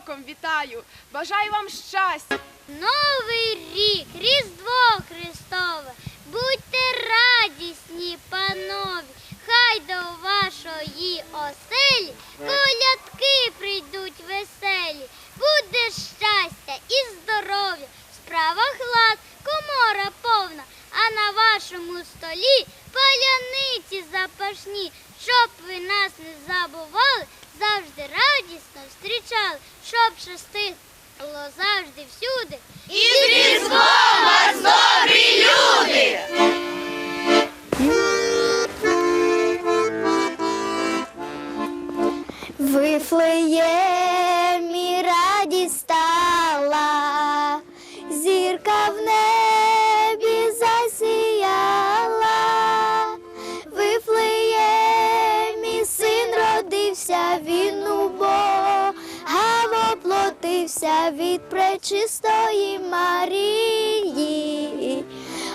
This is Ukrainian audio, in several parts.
роком вітаю! Бажаю вам щастя! Новий рік, Різдво Христове, будьте радісні, панові, хай до вашої оселі воплотився від пречистої Марії.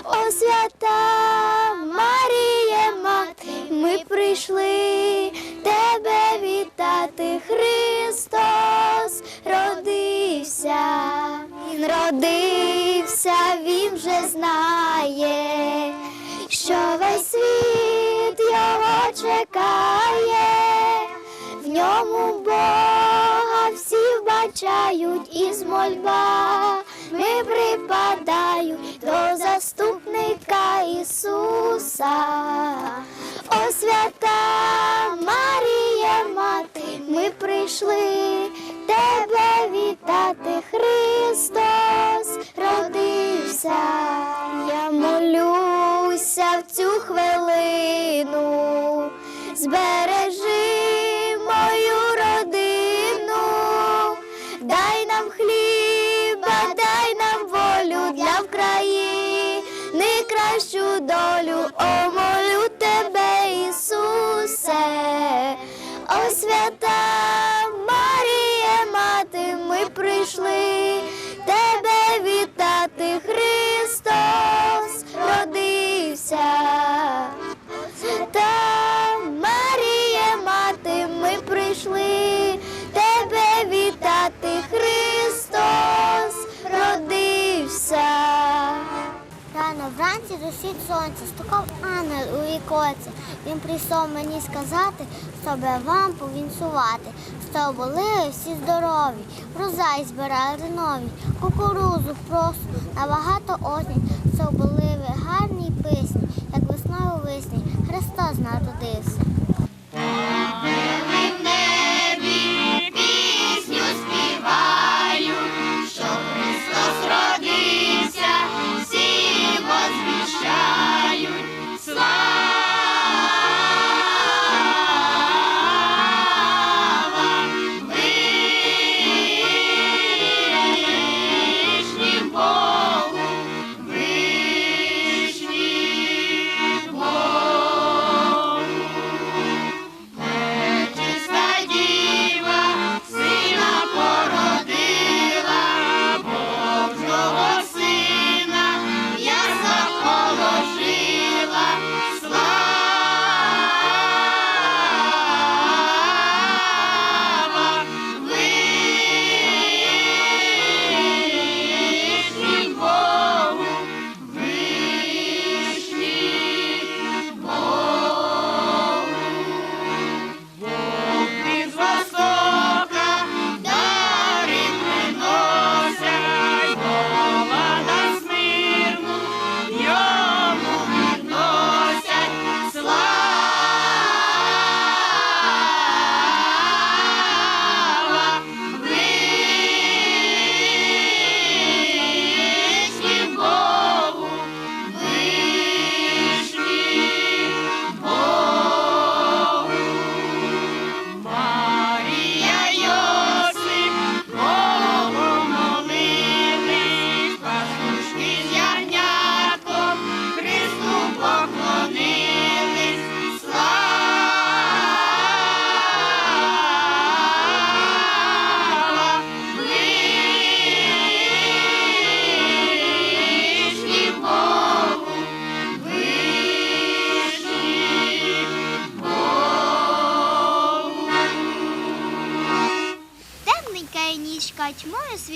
О свята Марія, мати, ми прийшли тебе вітати. Христос родився, Він родився, він вже знає, що весь світ його чекає, вбачають із мольба. Ми припадають до заступника Ісуса. О свята Марія, мати, ми прийшли свята Рано засід сонця, стукав ангел у вікоці. Він прийшов мені сказати, щоб вам повінцювати. Що були всі здорові, врожай збирали нові, кукурузу просу, набагато осінь, що були ви гарні пісні, як весною весні, Христос народився.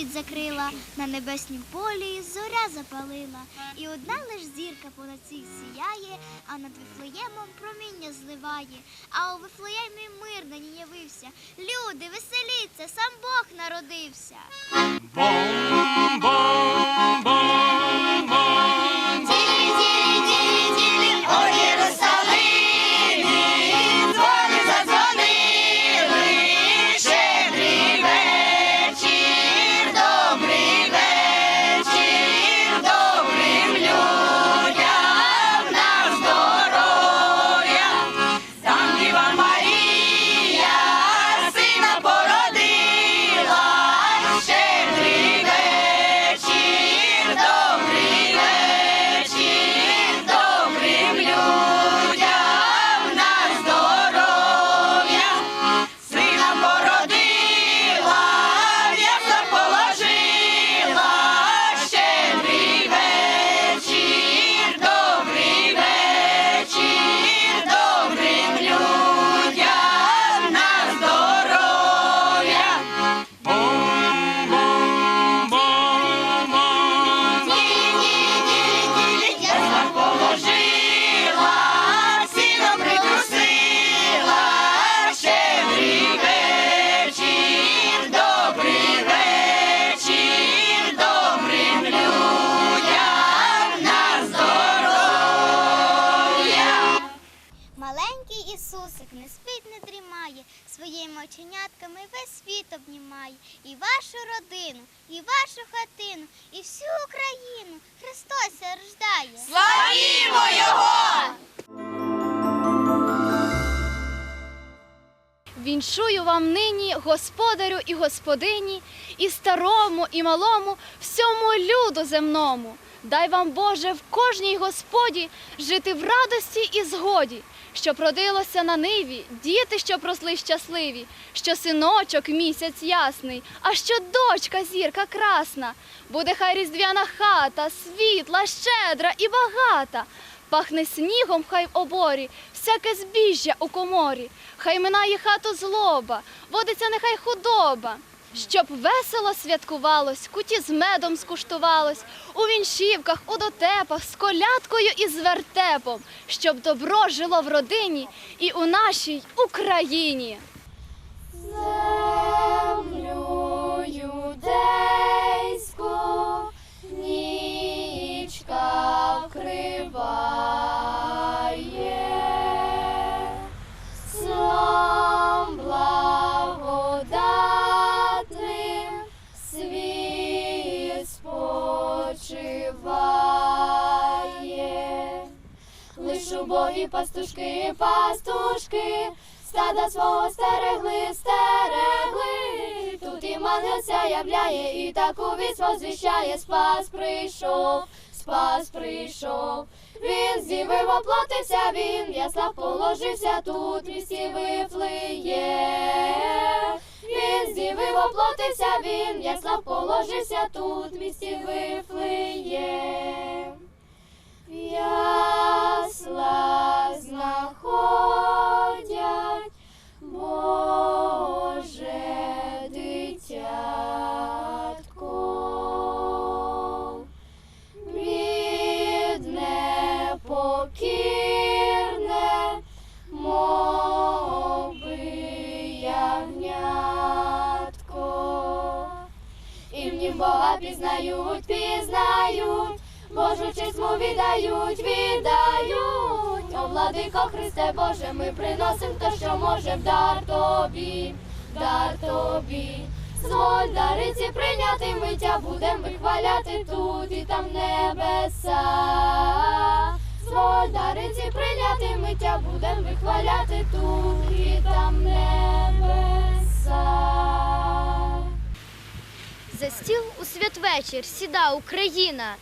Крила, на небеснім полі зоря запалила, і одна лиш зірка понад всіх сіяє, а над Вифлеємом проміння зливає. А у Вифлеємі мир нині явився. Люди, веселіться, сам Бог народився. Ділі, світ обнімає. І вашу родину, і вашу хатину, і всю Україну Христос рождає. Славімо Його! Віншую вам нині, господарю і господині, і старому, і малому, всьому люду земному. Дай вам, Боже, в кожній господі жити в радості і згоді, щоб родилося на ниві, діти, щоб росли щасливі, що синочок місяць ясний, а що дочка зірка красна. Буде хай різдвяна хата, світла, щедра і багата. Пахне снігом хай в оборі, всяке збіжжя у коморі, хай минає хату злоба, водиться нехай худоба. Щоб весело святкувалось, куті з медом скуштувалось, у віншівках, у дотепах, з колядкою і з вертепом, щоб добро жило в родині і у нашій Україні. Пастушки, пастушки, стада свого стерегли, стерегли. Тут і мангелся являє, і таку вість возвіщає, спас прийшов, спас прийшов. Він зівив, оплотився, він ясла положився тут, місті вифлеє. Він зівив, оплотився, він ясла положився тут, місті вифлеє. В ясла знаходять Божу честь му віддають, віддають. О, владико Христе Боже, ми приносим те, що може дар тобі, дар тобі. Зволь дариці прийняти миття, будем вихваляти тут і там небеса. Зволь дариці прийняти миття, будем вихваляти тут і там небеса. За стіл у святвечір сіда Україна,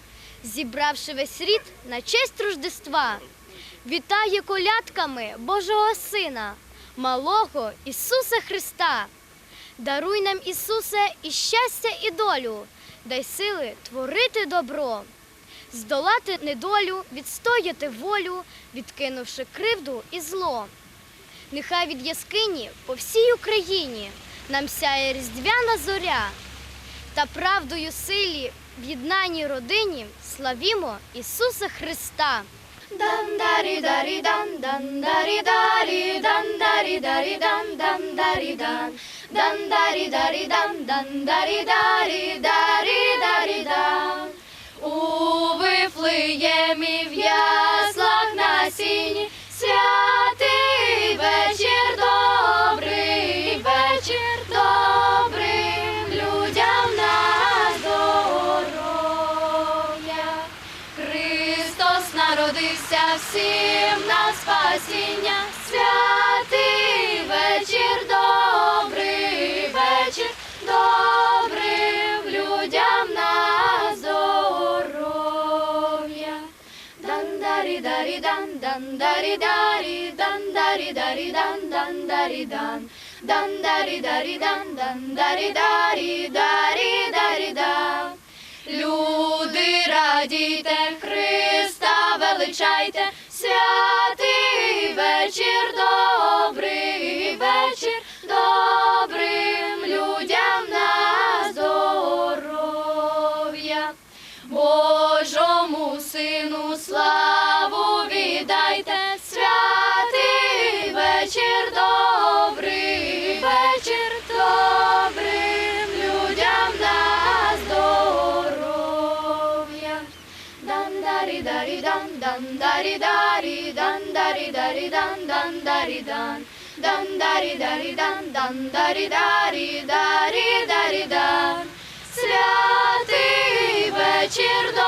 зібравши весь рід на честь Рождества, вітає колядками Божого Сина, малого Ісуса Христа. Даруй нам, Ісусе, і щастя, і долю, дай сили творити добро, здолати недолю, відстояти волю, відкинувши кривду і зло. Нехай від яскині по всій Україні нам сяє різдвяна зоря. та правдою силі в єднаній родині славімо Ісуса Христа. Дан-дарі-дарі-дан, дан-дарі-дарі, дан-дарі-дарі-дан, дан-дарі-дан. Дан-дарі-дарі-дан, дан-дарі-дарі, дарі-дарі-дан. Всім на спасіння, святий вечір, добрий вечір, добрим людям на здоров'я. Дан-дарі-дарі-дан, дан-дарі-дарі, дан-дарі-дарі-дан, дан-дарі-дан. Дан-дарі-дарі-дан, дан-дарі-дарі, дарі-дарі-дан. Вечір, добрий вечір, добрим людям на здоров'я. Божому сину славу віддайте, святий вечір, добрий вечір, добрим людям на здоров'я. Дан-дарі-дарі-дан, дан-дарі-дарі, дан-дарі-дарі-дан, дан-дарі-дан. Дан-дарі-дарі-дан, дан-дарі-дарі, дарі-дарі-дан. Святий вечір, добрий